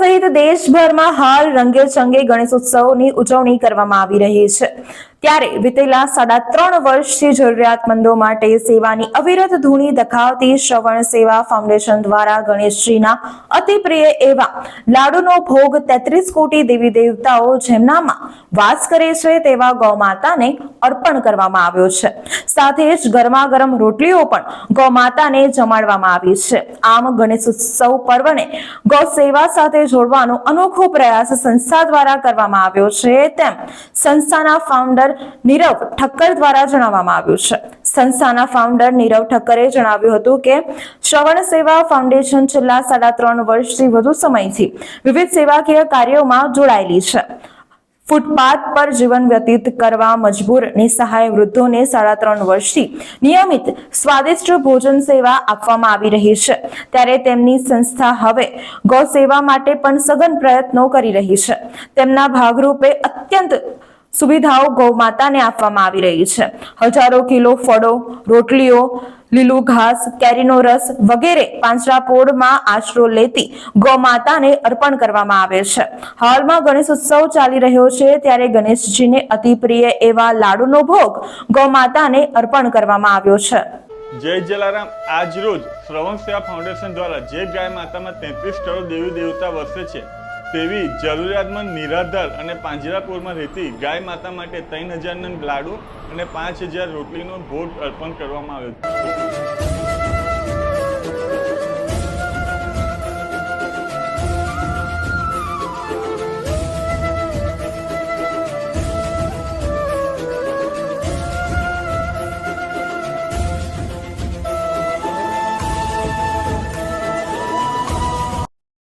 સહિત દેશભરમાં હાલ રંગે ચંગે ગણેશ ઉત્સવની ઉજવણી કરવામાં આવી રહી છે. ત્યારે વિતેલા સાડા ત્રણ વર્ષથી જરૂરિયાતમંદો માટે સેવાની અવિરત ધૂણી દખાવતી શ્રવણ સેવા ફાઉન્ડેશન દ્વારા ગણેશજીના અતિ પ્રિય એવા લાડુનો ભોગ તેત્રીસ કોટી દેવી દેવતાઓ જેમનામાં વાસ કરે છે તેવા ગૌમાતાને અર્પણ કરવામાં આવ્યો છે. સાથે જ ગરમા ગરમ રોટલીઓ પણ ગૌમાતાને જમાડવામાં આવી છે. આમ ગણેશ ઉત્સવ પર્વને ગૌ સેવા સાથે જોડવાનો અનોખો પ્રયાસ સંસ્થા દ્વારા કરવામાં આવ્યો છે. તેમ સંસ્થાના ફાઉન્ડર નીરવ ઠક્કર દ્વારા જણાવવામાં આવ્યું છે. સંસ્થાના ફાઉન્ડર નીરવ ઠક્કરે જણાવ્યું હતું કે, શ્રવણ સેવા ફાઉન્ડેશન છેલ્લા સાડા ત્રણ વર્ષથી વધુ સમયથી વિવિધ સેવાકીય કાર્યોમાં જોડાયેલી છે. ફૂટપાથ પર જીવન વ્યતીત કરવા મજબૂર નિસહાય વૃદ્ધોને સાડા ત્રણ વર્ષથી નિયમિત સ્વાદિષ્ટ ભોજન સેવા આપવામાં આવી રહી છે. ત્યારે તેમની સંસ્થા હવે ગૌ સેવા માટે પણ સઘન પ્રયત્નો કરી રહી છે. તેમના ભાગરૂપે અત્યંત સુવિધાઓ ગૌમાતાને આપવામાં આવી રહી છે. હજારો કિલો ફળો, રોટલીઓ, લીલું ઘાસ, કેરીનો રસ વગેરે પાંજરાપોળમાં આશરો લેતી ગૌ માતાને અર્પણ કરવામાં આવે છે. હાલમાં ગણેશ ઉત્સવ ચાલી રહ્યો છે ત્યારે ગણેશજીને અતિ પ્રિય એવા લાડુનો ભોગ ગૌમાતાને અર્પણ કરવામાં આવ્યો છે. જય જલારામ. આજ રોજ શ્રવણ સેવા ફાઉન્ડેશન દ્વારા જે ગાય માતામાં તેત્રીસ કરોડ દેવી દેવતા વર્ષે છે તેવી જરૂરિયાતમંદ, નિરાધાર અને પાંજરાપુરમાં રહેતી ગાય માતા માટે ત્રણ હજાર નંગ લાડુ અને પાંચ હજાર રોટલીનો ભોગ અર્પણ કરવામાં આવ્યો